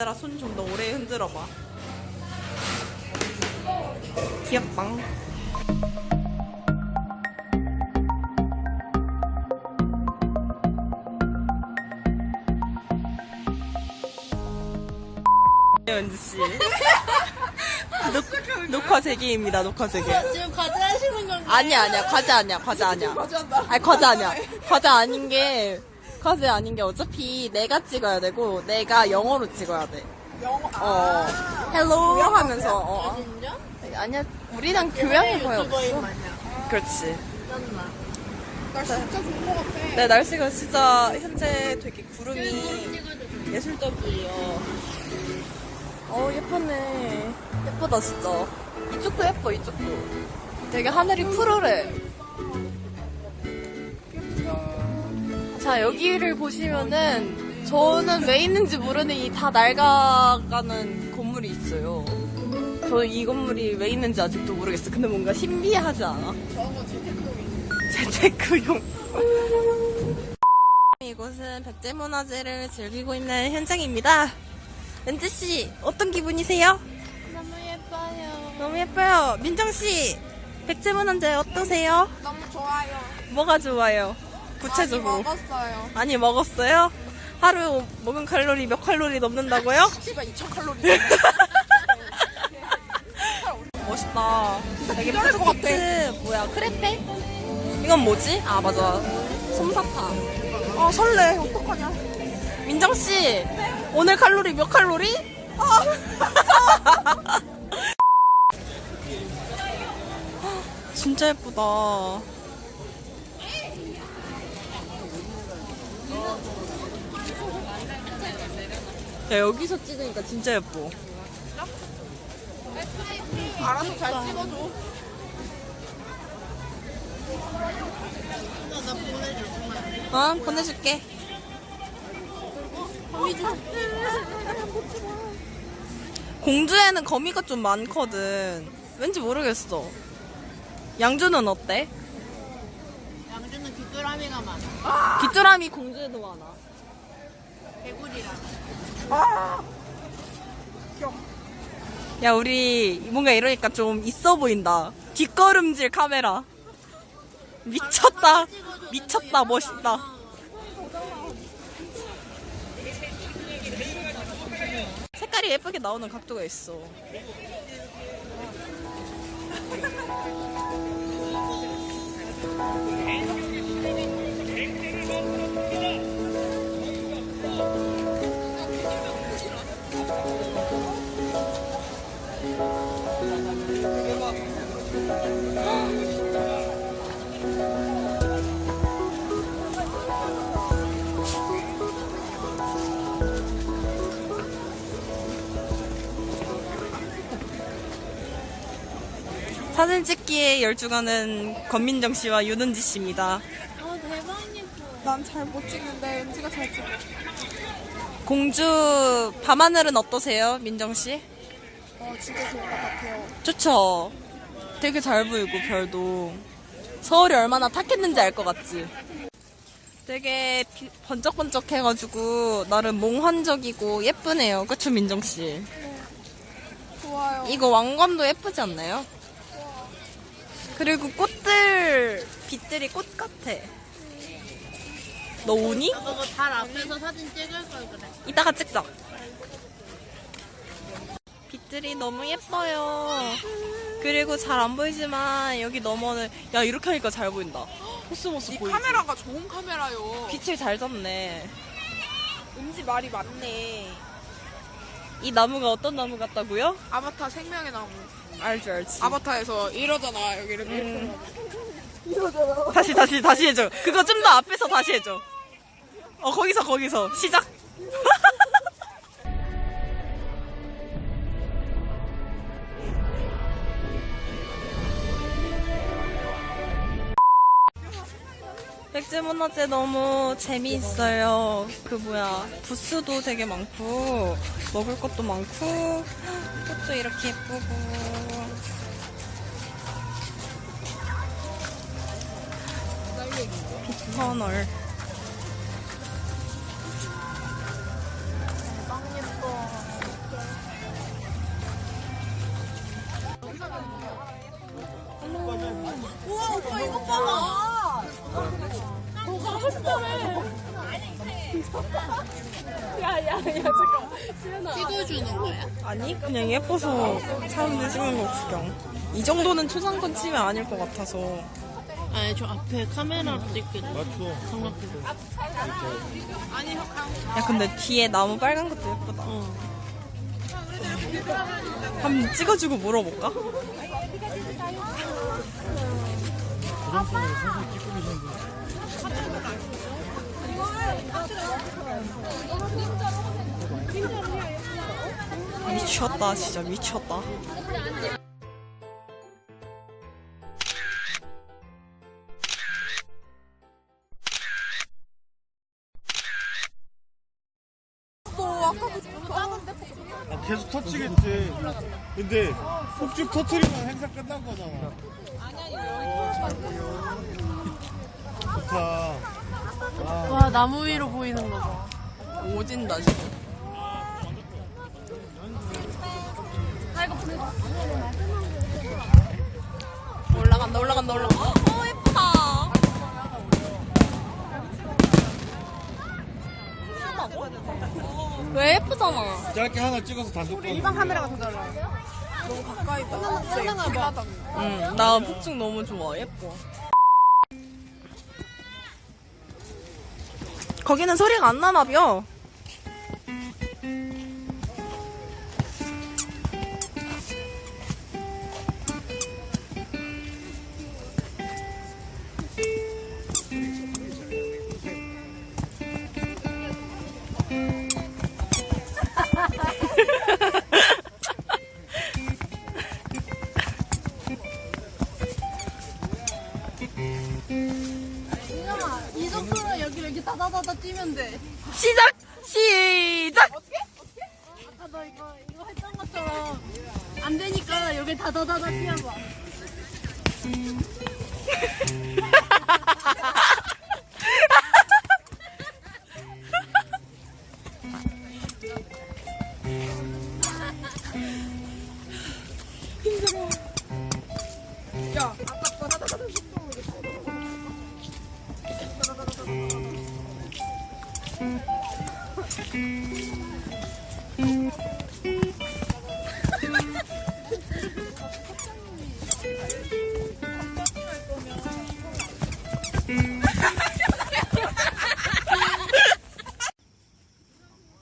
얘들아 손 좀 더 오래 흔들어봐. 귀엽빵. 연지 씨. 녹, 녹화 재개입니다. 녹화 재개. 지금 과제 하시는 건가요? 아니야 아니야 과제 아니야 과제 아니야. 과제한다. 아니 과제 아니야. 과제 아닌 게 과제 아닌 게 어차피 내가 찍어야 되고 내가 영어로 찍어야 돼. 영어. 어. 헬로 하면서 어. 진짜? 아니야 우리랑 교양이 거의 없어. 그렇지. 나 진짜 좋은 거 같아. 네 날씨가 진짜 현재 되게 구름이 찍어줘. 예술적이에요. 어 예쁘네. 예쁘다 진짜. 이쪽도 예뻐 이쪽도. 되게 하늘이 푸르래. 자 여기를 보시면은 저는 왜 있는지 모르는 이 다 낡아가는 건물이 있어요. 저는 이 건물이 왜 있는지 아직도 모르겠어. 근데 뭔가 신비하지 않아? 저거 재테크용이. 재테크용. 이곳은 백제문화재를 즐기고 있는 현장입니다. 은지 씨, 어떤 기분이세요? 너무 예뻐요. 너무 예뻐요. 민정 씨, 백제문화재 어떠세요? 너무 좋아요. 뭐가 좋아요? 구체적으로. 먹었어요. 많이 먹었어요? 하루 먹은 칼로리 몇 칼로리 넘는다고요? 씨발 2천 칼로리. 멋있다. 되게 기다릴 것 같아. 뭐야 크레페? 이건 뭐지? 아 맞아. 솜사탕. 아 설레. 어떡하냐. 민정 씨, 오늘 칼로리 몇 칼로리? 진짜 예쁘다. 야 여기서 찍으니까 진짜 예뻐. 알아서 잘 찍어줘. 나 보내줘. 어 보내줄게. 공주에는 거미가 좀 많거든. 왠지 모르겠어. 양주는 어때? 귀뚜라미가 많아. 귀뚜라미 공주에도 많아. 개구리랑. 야, 우리 뭔가 이러니까 좀 있어 보인다. 뒷걸음질 카메라. 미쳤다. 미쳤다. 멋있다. 색깔이 예쁘게 나오는 각도가 있어. 사진 찍기에 열중하는 권민정 씨와 윤은지 씨입니다. 어 대박 예뻐. 난 잘 못 찍는데 은지가 잘 찍어. 공주 밤하늘은 어떠세요, 민정 씨? 어 진짜 좋은 것 같아요. 좋죠. 되게 잘 보이고 별도 서울이 얼마나 탁했는지 알 것 같지. 되게 비- 번쩍번쩍해가지고 나름 몽환적이고 예쁘네요. 그쵸 민정 씨? 좋아요. 이거 왕관도 예쁘지 않나요? 그리고 꽃들 빛들이 꽃 같아. 너 오니? 너달 앞에서 사진 찍을 걸 그래. 이따가 찍자. 빛들이 너무 예뻐요. 그리고 잘 안 보이지만 여기 너머는 야 이렇게 하니까 잘 보인다. 코스모스 이 보이지? 카메라가 좋은 카메라요. 빛을 잘 잡네. 은지 말이 많네. 이 나무가 어떤 나무 같다고요? 아바타 생명의 나무. 알지 알지. 아바타에서 이러잖아. 여기 이렇게. 음. 다시 다시 다시 해줘. 그거 좀 더 앞에서 다시 해줘. 어 거기서 거기서 시작. 백제문화재 너무 재미있어요. 그 뭐야 부스도 되게 많고 먹을 것도 많고 꽃도 이렇게 예쁘고 터널 찍어주는 거야? 아니 그냥 예뻐서 사람들 찍는 거 구경 이 정도는 초상권 치면 아닐 것 같아서 아니 저 앞에 카메라로 찍게 돼. 삼각대. 야 근데 뒤에 나무 빨간 것도 예쁘다 어. 한번 찍어주고 물어볼까? 미쳤다 진짜 미쳤다 아, 계속 터치겠지. 근데 폭죽 터트리면 행사 끝난 거잖아. 좋다. 와 나무 위로 보이는 거 봐. 오진다 지금 올라간다 올라간다 올라간다. 어 예쁘다. 왜 예쁘잖아. 짧게 하나 찍어서 단독 거. 응나 폭죽 너무 좋아. 예뻐. 거기는 소리가 안 나나벼 다다다다 뛰면 돼. 시작! 시작! 아까 너 이거 이거 했던 것처럼 안 되니까 여기 다다다다 뛰어봐.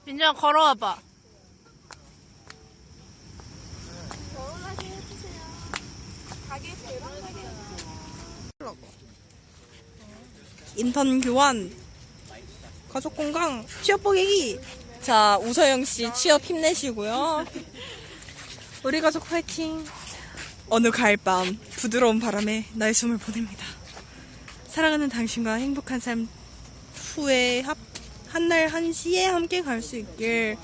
민정아 걸어와봐. 인턴 교환 가족 건강 취업 보객이 자 우서영 씨 취업 힘내시고요. 우리 가족 화이팅. 어느 가을 밤 부드러운 바람에 나의 숨을 보냅니다. 사랑하는 당신과 행복한 삶 후에 합, 한날 한시에 함께 갈 수 있길.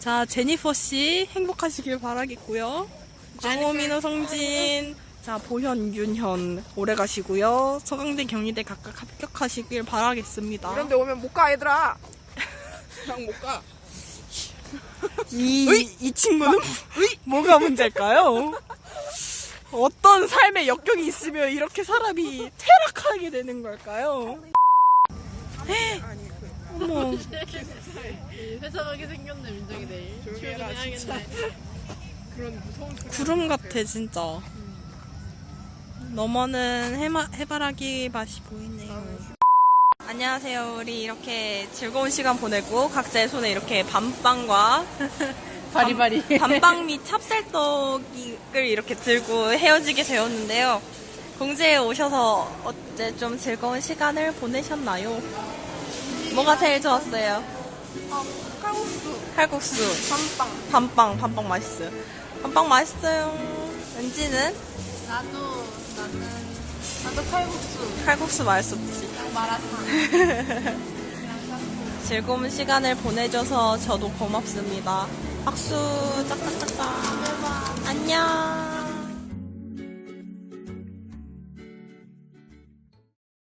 자 제니퍼 씨 행복하시길 바라겠고요. 장호민호 성진. 자 보현 윤현 오래 가시고요. 서강대 경희대 각각 합격하시길 바라겠습니다. 이런데 오면 못 가 얘들아 그냥 못 가 이, 이 친구는 뭐가 문제일까요? 어떤 삶의 역경이 있으면 이렇게 사람이 퇴락하게 되는 걸까요? 어머, 회사 가게 생겼네 민정이 내일. 출근해야겠네. 구름 같아, 진짜. 너머는 해마, 해바라기 맛이 보이네요. 안녕하세요. 우리 이렇게 즐거운 시간 보내고 각자의 손에 이렇게 밤빵과 바리바리. 밤빵 및 찹쌀떡을 이렇게 들고 헤어지게 되었는데요. 공주에 오셔서 어째 좀 즐거운 시간을 보내셨나요? 뭐가 제일 좋았어요? 칼국수 칼국수, 밤빵 밤빵, 밤빵 맛있어요. 밤빵 맛있어요. 은지는 나도 나는 나도 칼국수 칼국수 맛있었지. 마라탕. 즐거운 시간을 보내줘서 저도 고맙습니다. 박수 짝짝짝짝. 안녕.